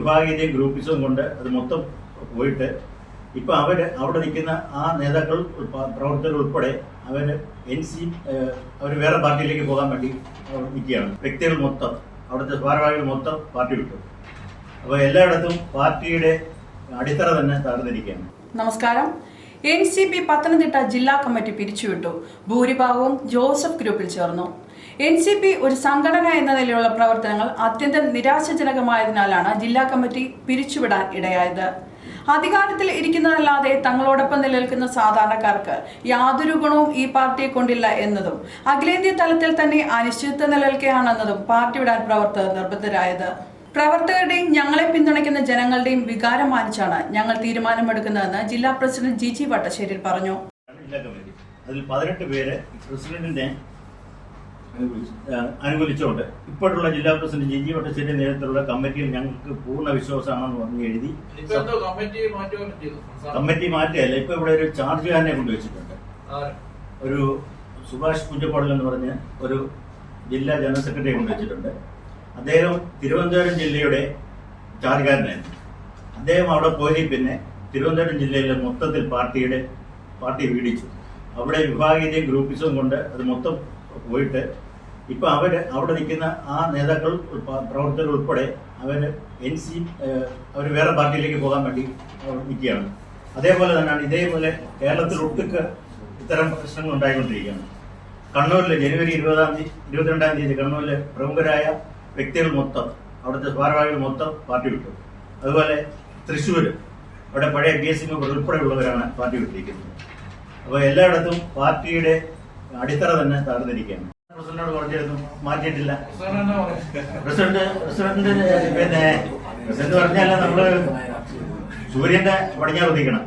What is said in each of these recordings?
വിഭാഗീയതയും ഗ്രൂപ്പിസവും കൊണ്ട് അത് മൊത്തം പോയിട്ട് ഇപ്പൊ അവർ അവിടെ നിൽക്കുന്ന ആ നേതാക്കൾ പ്രവർത്തകർ ഉൾപ്പെടെ അവർ എൻ സി അവർ വേറെ പാർട്ടിയിലേക്ക് പോകാൻ വേണ്ടി നിൽക്കുകയാണ്. വ്യക്തികൾ മൊത്തം. അവിടുത്തെ ഭാരവാഹികൾ മൊത്തം പാർട്ടി വിട്ടു. അപ്പോൾ എല്ലായിടത്തും പാർട്ടിയുടെ അടിത്തറ തന്നെ തകർന്നിരിക്കുകയാണ്. നമസ്കാരം. എൻ സി പി പത്തനംതിട്ട ജില്ലാ കമ്മിറ്റി പിരിച്ചുവിട്ടു. ഭൂരിഭാഗവും ജോസഫ് ഗ്രൂപ്പിൽ ചേർന്നു. എൻ സി പി ഒരു സംഘടന എന്ന നിലയിലുള്ള പ്രവർത്തനങ്ങൾ അത്യന്തം നിരാശാജനകമായതിനാലാണ് ജില്ലാ കമ്മിറ്റി പിരിച്ചുവിടാൻ ഇടയായത്. അധികാരത്തിൽ ഇരിക്കുന്നതല്ലാതെ തങ്ങളോടൊപ്പം നിലനിൽക്കുന്ന സാധാരണക്കാർക്ക് യാതൊരു ഗുണവും ഈ പാർട്ടിയെ കൊണ്ടില്ല എന്നതും അഖിലേന്ത്യാ തലത്തിൽ തന്നെ അനിശ്ചിതത്വം നിലനിൽക്കുകയാണെന്നതും പാർട്ടി വിടാൻ പ്രവർത്തകർ നിർബന്ധരായത്. പ്രവർത്തകരുടെയും ഞങ്ങളെ പിന്തുണയ്ക്കുന്ന ജനങ്ങളുടെയും വികാരം മാനിച്ചാണ് ഞങ്ങൾ തീരുമാനമെടുക്കുന്നതെന്ന് ജില്ലാ പ്രസിഡന്റ് ജി ജി വട്ടശ്ശേരിൽ പറഞ്ഞു അതിൽ പതിനെട്ട് പേര് പ്രസിഡന്റിനെ അനുകൂലിച്ചുകൊണ്ട് ഇപ്പോഴുള്ള ജില്ലാ പ്രസിഡന്റ് ജി ജി വട്ടശ്ശേരി നേതൃത്വത്തിലുള്ള കമ്മിറ്റിയിൽ ഞങ്ങൾക്ക് പൂർണ വിശ്വാസമാണെന്ന് പറഞ്ഞ് എഴുതി കമ്മിറ്റി മാറ്റിയല്ല ഇപ്പൊ ഇവിടെ ഒരു ചാർജുകാരനെ കൊണ്ടുവച്ചിട്ടുണ്ട്? ഒരു സുഭാഷ് കുഞ്ചപ്പാടൽ എന്ന് പറഞ്ഞ് ഒരു ജില്ലാ ജനറൽ സെക്രട്ടറി കൊണ്ടുവച്ചിട്ടുണ്ട്. അദ്ദേഹം തിരുവനന്തപുരം ജില്ലയുടെ ചാർജുകാരനായിരുന്നു അദ്ദേഹം അവിടെ പോയി പിന്നെ തിരുവനന്തപുരം ജില്ലയിലെ മൊത്തത്തിൽ പാർട്ടിയുടെ പാർട്ടി വീടിച്ചു അവിടെ വിഭാഗീയതയും ഗ്രൂപ്പിസവും കൊണ്ട് അത് മൊത്തം പോയിട്ട് ഇപ്പൊ അവർ അവിടെ നിൽക്കുന്ന ആ നേതാക്കൾ പ്രവർത്തകർ ഉൾപ്പെടെ അവർ എൻ സി അവർ വേറെ പാർട്ടിയിലേക്ക് പോകാൻ വേണ്ടി നിൽക്കുകയാണ്. അതേപോലെ തന്നെയാണ് ഇതേപോലെ കേരളത്തിൽ ഒട്ടുക്ക് ഇത്തരം പ്രശ്നങ്ങൾ ഉണ്ടായിക്കൊണ്ടിരിക്കുകയാണ്. കണ്ണൂരിൽ ജനുവരി ഇരുപതാം തീയതി ഇരുപത്തിരണ്ടാം തീയതി കണ്ണൂരിലെ പ്രമുഖരായ വ്യക്തികൾ മൊത്തം അവിടുത്തെ ഭാരവാഹികൾ മൊത്തം പാർട്ടി വിട്ടു. അതുപോലെ തൃശ്ശൂർ അവിടെ പഴയ ബി എസ് സി ഉൾപ്പെടെയുള്ളവരാണ് പാർട്ടി വിട്ടിരിക്കുന്നത്. അപ്പോൾ എല്ലായിടത്തും പാർട്ടിയുടെ അടിത്തറ തന്നെ തകർന്നിരിക്കുകയാണ്. പ്രസിഡന്റിനോട് പറഞ്ഞിരുന്നു മാറ്റിയിട്ടില്ല. പ്രസിഡന്റ്? പ്രസിഡന്റ് പിന്നെ പ്രസിഡന്റ് പറഞ്ഞാൽ നമ്മൾ സൂര്യന്റെ പടിഞ്ഞാറ് ഉദിക്കണം.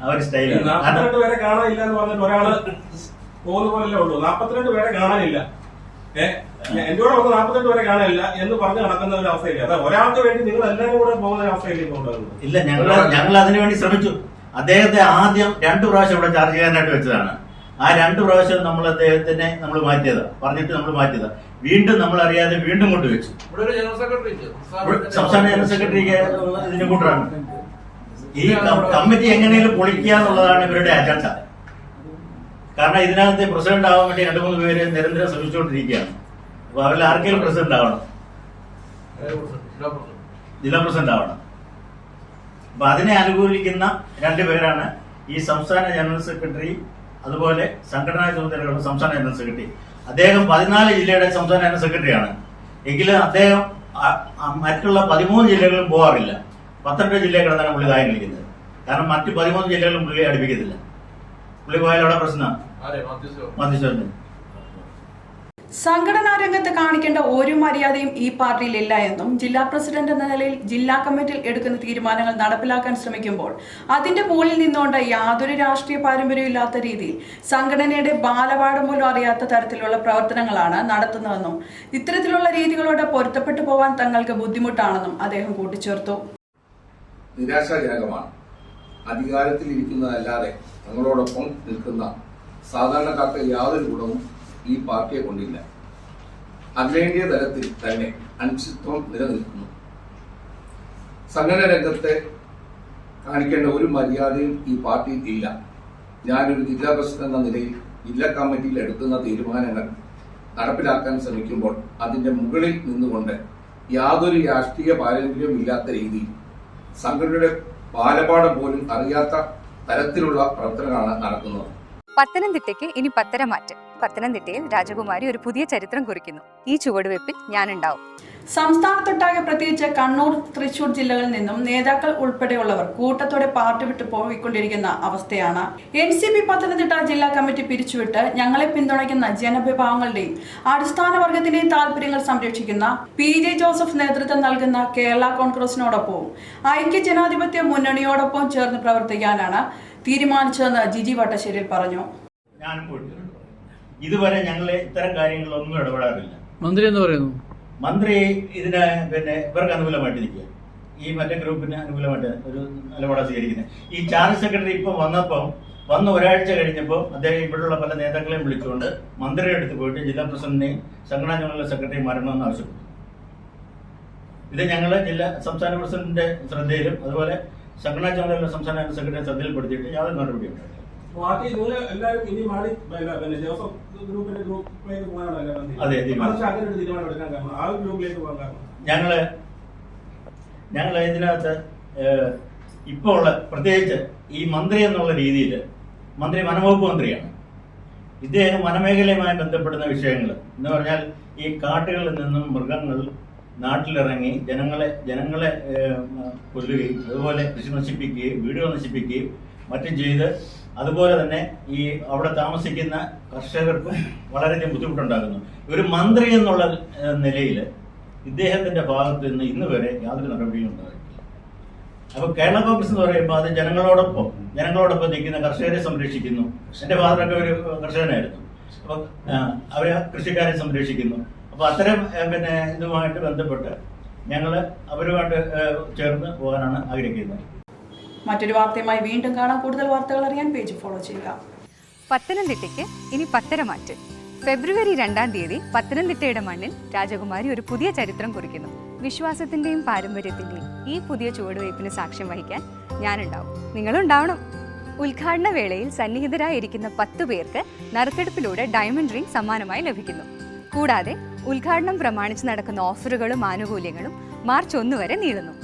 ആ ഒരു സ്റ്റൈലാണ്. നാൽപ്പത്തിരണ്ട് പേരെ കാണാനില്ല എന്ന് പറഞ്ഞിട്ട് ഒരാൾ പോകുന്ന പോലല്ലേ ഉള്ളൂ. നാപ്പത്തിരണ്ട് പേരെ കാണാനില്ല. എന്റെ കൂടെ വന്ന് നാൽപ്പത്തെട്ട് വരെ കാണാനില്ല എന്ന് പറഞ്ഞ് നടക്കുന്ന ഒരു അവസ്ഥയില്ല? അതാ ഒരാൾക്ക് വേണ്ടി നിങ്ങൾ എല്ലാവരും കൂടെ പോകുന്ന ഒരു അവസ്ഥയില്ലേ ഇപ്പോൾ ഇല്ല ഞങ്ങൾ ഞങ്ങൾ അതിനുവേണ്ടി ശ്രമിച്ചു. അദ്ദേഹത്തെ ആദ്യം രണ്ടു പ്രാവശ്യം ഇവിടെ ചാർജ് ചെയ്യാനായിട്ട് വെച്ചതാണ്. ആ രണ്ടു പ്രാവശ്യം നമ്മൾ അദ്ദേഹത്തിനെ നമ്മൾ മാറ്റിയതാ. പറഞ്ഞിട്ട് നമ്മൾ മാറ്റിയതാ. വീണ്ടും നമ്മൾ അറിയാതെ വീണ്ടും കൊണ്ടുവച്ചു. സംസ്ഥാന ജനറൽ സെക്രട്ടറിക്ക് ഇതിന് കൂട്ടറാണ്. ഈ കമ്മിറ്റി എങ്ങനെയും പൊളിക്കുക എന്നുള്ളതാണ് ഇവരുടെ അജണ്ട കാരണം ഇതിനകത്ത് പ്രസിഡന്റ് ആവാൻ വേണ്ടി രണ്ടു മൂന്ന് പേര് നിരന്തരം ശ്രമിച്ചുകൊണ്ടിരിക്കുകയാണ്. അപ്പൊ അവരിൽ ആർക്കെങ്കിലും പ്രസിഡന്റ് ആവണം? ജില്ലാ പ്രസിഡന്റ്. ആവണം. അപ്പൊ അതിനെ അനുകൂലിക്കുന്ന രണ്ടുപേരാണ് ഈ സംസ്ഥാന ജനറൽ സെക്രട്ടറി അതുപോലെ സംഘടനാ ചുമതലകളുടെ സംസ്ഥാന ജനറൽ സെക്രട്ടറി. അദ്ദേഹം പതിനാല് ജില്ലയുടെ സംസ്ഥാന ജനറൽ സെക്രട്ടറിയാണ്. എങ്കിലും അദ്ദേഹം മറ്റുള്ള പതിമൂന്ന് ജില്ലകളിലും പോകാറില്ല പന്ത്രണ്ട് ജില്ലകളിലാണ് പുള്ളി കാര്യം കാരണം മറ്റു പതിമൂന്ന് ജില്ലകളിലും പുള്ളി അടുപ്പിക്കത്തില്ല. പുള്ളി പോയാൽ അവിടെ പ്രശ്നമാണ് ആരെ? മധ്യസ്ഥ? മധ്യസ്ഥ സംഘടനാ രംഗത്ത് കാണിക്കേണ്ട ഒരു മര്യാദയും ഈ പാർട്ടിയിലില്ല എന്നും ജില്ലാ പ്രസിഡന്റ് എന്ന നിലയിൽ ജില്ലാ കമ്മിറ്റിയിൽ എടുക്കുന്ന തീരുമാനങ്ങൾ നടപ്പിലാക്കാൻ ശ്രമിക്കുമ്പോൾ അതിന്റെ മുകളിൽ നിന്നുകൊണ്ട് യാതൊരു രാഷ്ട്രീയ പാരമ്പര്യവും ഇല്ലാത്ത രീതിയിൽ സംഘടനയുടെ ബാലപാഠം പോലും അറിയാത്ത തരത്തിലുള്ള പ്രവർത്തനങ്ങളാണ് നടത്തുന്നതെന്നും ഇത്തരത്തിലുള്ള രീതികളോട് പൊരുത്തപ്പെട്ടു പോകാൻ തങ്ങൾക്ക് ബുദ്ധിമുട്ടാണെന്നും അദ്ദേഹം കൂട്ടിച്ചേർത്തു നിരാശാജനകമാണ് അധികാരത്തിൽ ഇരിക്കുന്നതല്ലാതെ തങ്ങളോടൊപ്പം നിൽക്കുന്ന സാധാരണക്കാർക്ക് യാതൊരു ഗുണവും ഈ പാർട്ടിയെ കൊണ്ടില്ല. അഖിലേന്ത്യ തലത്തിൽ തന്നെ അനിശ്ചിത്വം നിലനിൽക്കുന്നു. സംഘടന രംഗത്തെ കാണിക്കേണ്ട ഒരു മര്യാദയും ഈ പാർട്ടിയിൽ ഇല്ല. ഞാനൊരു ജില്ലാ പ്രസിഡന്റ് എന്ന നിലയിൽ ജില്ലാ കമ്മിറ്റിയിൽ എടുക്കുന്ന തീരുമാനങ്ങൾ നടപ്പിലാക്കാൻ ശ്രമിക്കുമ്പോൾ അതിന്റെ മുകളിൽ നിന്നുകൊണ്ട് യാതൊരു രാഷ്ട്രീയ പാരമ്പര്യവും ഇല്ലാത്ത രീതിയിൽ സംഘടനയുടെ ബാലപാഠം പോലും അറിയാത്ത തരത്തിലുള്ള പ്രവർത്തനങ്ങളാണ് നടക്കുന്നത്. പത്തനംതിട്ടയ്ക്ക് ഇനി പത്തര മാറ്റം പത്തനംതിട്ടയിൽ രാജകുമാരി ഒരു പുതിയ ചരിത്രം കുറിക്കുന്നു. ഈ ചുവടുവെപ്പിൽ ഞാനുണ്ടാവും. സംസ്ഥാനത്തൊട്ടാകെ പ്രത്യേകിച്ച് കണ്ണൂർ തൃശൂർ ജില്ലകളിൽ നിന്നും നേതാക്കൾ ഉൾപ്പെടെയുള്ളവർ കൂട്ടത്തോടെ പാർട്ടി വിട്ടു പോയിക്കൊണ്ടിരിക്കുന്ന അവസ്ഥയാണ്. എൻ സി പി പത്തനംതിട്ട ജില്ലാ കമ്മിറ്റി പിരിച്ചുവിട്ട് ഞങ്ങളെ പിന്തുണയ്ക്കുന്ന ജനവിഭാഗങ്ങളുടെയും അടിസ്ഥാന വർഗത്തിന്റെയും താല്പര്യങ്ങൾ സംരക്ഷിക്കുന്ന പി ജെ ജോസഫ് നേതൃത്വം നൽകുന്ന കേരള കോൺഗ്രസിനോടൊപ്പവും ഐക്യ ജനാധിപത്യ മുന്നണിയോടൊപ്പം ചേർന്ന് പ്രവർത്തിക്കാനാണ് തീരുമാനിച്ചതെന്ന് ജിജി വട്ടശ്ശേരിയിൽ പറഞ്ഞു. ഞാൻ പോയിട്ടുണ്ട് ഇതുവരെ ഞങ്ങൾ ഇത്തരം കാര്യങ്ങളിലൊന്നും ഇടപെടാറില്ല. മന്ത്രി എന്ന് പറയുന്നു? മന്ത്രി ഇതിന് പിന്നെ ഇവർക്ക് അനുകൂലമായിട്ട് നിൽക്കുക. ഈ മറ്റേ ഗ്രൂപ്പിന് അനുകൂലമായിട്ട് ഒരു നിലപാടാണ് സ്വീകരിക്കുന്നത്. ഈ ചാർജ് സെക്രട്ടറി ഇപ്പം വന്നപ്പം വന്ന് ഒരാഴ്ച കഴിഞ്ഞപ്പോൾ അദ്ദേഹം ഇവിടെയുള്ള പല നേതാക്കളെയും വിളിച്ചുകൊണ്ട് മന്ത്രിയുടെ അടുത്ത് പോയിട്ട് ജില്ലാ പ്രസിഡന്റിനെയും സംഘടനാ ജനറൽ സെക്രട്ടറിയും മാറണമെന്ന് ആവശ്യപ്പെട്ടു. ഇത് ഞങ്ങൾ ജില്ലാ സംസ്ഥാന പ്രസിഡന്റിന്റെ ശ്രദ്ധയിലും അതുപോലെ സംഘടനാ ജനറൽ സംസ്ഥാന സെക്രട്ടറി ശ്രദ്ധയിൽപ്പെടുത്തിയിട്ട് യാതൊരു നടപടിയും ഉണ്ടായിട്ടില്ല. ബാക്കി നിങ്ങൾ എല്ലാവരും ഇനി മാറി പിന്നെ ജോസഫ് ഗ്രൂപ്പിന്റെ ഗ്രൂപ്പിലേക്ക് കാരണം ആ ഗ്രൂപ്പിലേക്ക് പോകാൻ കാരണം. ഞങ്ങൾ ഞങ്ങൾ ഇതിനകത്ത് ഇപ്പോൾ ഉള്ള പ്രത്യേകിച്ച് ഈ മന്ത്രി എന്നുള്ള രീതിയിൽ മന്ത്രി വനംവകുപ്പ് മന്ത്രിയാണ്. ഇദ്ദേഹം വനമേഖലയുമായി ബന്ധപ്പെടുന്ന വിഷയങ്ങൾ എന്ന് പറഞ്ഞാൽ ഈ കാട്ടുകളിൽ നിന്നും മൃഗങ്ങൾ നാട്ടിലിറങ്ങി ജനങ്ങളെ ജനങ്ങളെ കൊല്ലുകയും അതുപോലെ കൃഷി നശിപ്പിക്കുകയും വീടുകൾ നശിപ്പിക്കുകയും മറ്റും ചെയ്ത് അതുപോലെ തന്നെ ഈ അവിടെ താമസിക്കുന്ന കർഷകർക്കും വളരെയധികം ബുദ്ധിമുട്ടുണ്ടാകുന്നു ഒരു മന്ത്രി എന്നുള്ള നിലയിൽ ഇദ്ദേഹത്തിന്റെ ഭാഗത്ത് നിന്ന് ഇന്ന് വരെ യാതൊരു നടപടിയും ഉണ്ടായിട്ടില്ല. അപ്പൊ കേരള കോൺഗ്രസ് എന്ന് പറയുമ്പോൾ അത് ജനങ്ങളോടൊപ്പം ജനങ്ങളോടൊപ്പം നിൽക്കുന്ന കർഷകരെ സംരക്ഷിക്കുന്നു. എന്റെ ഫാദറൊക്കെ ഒരു കർഷകനായിരുന്നു. അപ്പൊ അവരെ കൃഷിക്കാരെ സംരക്ഷിക്കുന്നു. അപ്പൊ അത്തരം പിന്നെ ഇതുമായിട്ട് ബന്ധപ്പെട്ട് ഞങ്ങൾ അവരുമായിട്ട് ചേർന്ന് പോകാനാണ് ആഗ്രഹിക്കുന്നത്. മറ്റൊരു വാർത്തയുമായി വീണ്ടും കാണാം. കൂടുതൽ വാർത്തകൾ അറിയാൻ പേജ് ഫോളോ ചെയ്യുക. പത്തനംതിട്ടയ്ക്ക് ഇനി പത്തര മാറ്റ്. ഫെബ്രുവരി രണ്ടാം തീയതി പത്തനംതിട്ടയുടെ മണ്ണിൽ രാജകുമാരി ഒരു പുതിയ ചരിത്രം കുറിക്കുന്നു. വിശ്വാസത്തിന്റെയും പാരമ്പര്യത്തിന്റെയും ഈ പുതിയ ചുവടുവയ്പ്പിന് സാക്ഷ്യം വഹിക്കാൻ ഞാനുണ്ടാവും. നിങ്ങളുണ്ടാവണം. ഉദ്ഘാടന വേളയിൽ സന്നിഹിതരായിരിക്കുന്ന പത്തു പേർക്ക് നറുക്കെടുപ്പിലൂടെ ഡയമണ്ട് റിംഗ് സമ്മാനമായി ലഭിക്കുന്നു. കൂടാതെ ഉദ്ഘാടനം പ്രമാണിച്ച് നടക്കുന്ന ഓഫറുകളും ആനുകൂല്യങ്ങളും മാർച്ച് ഒന്ന് വരെ നീളുന്നു.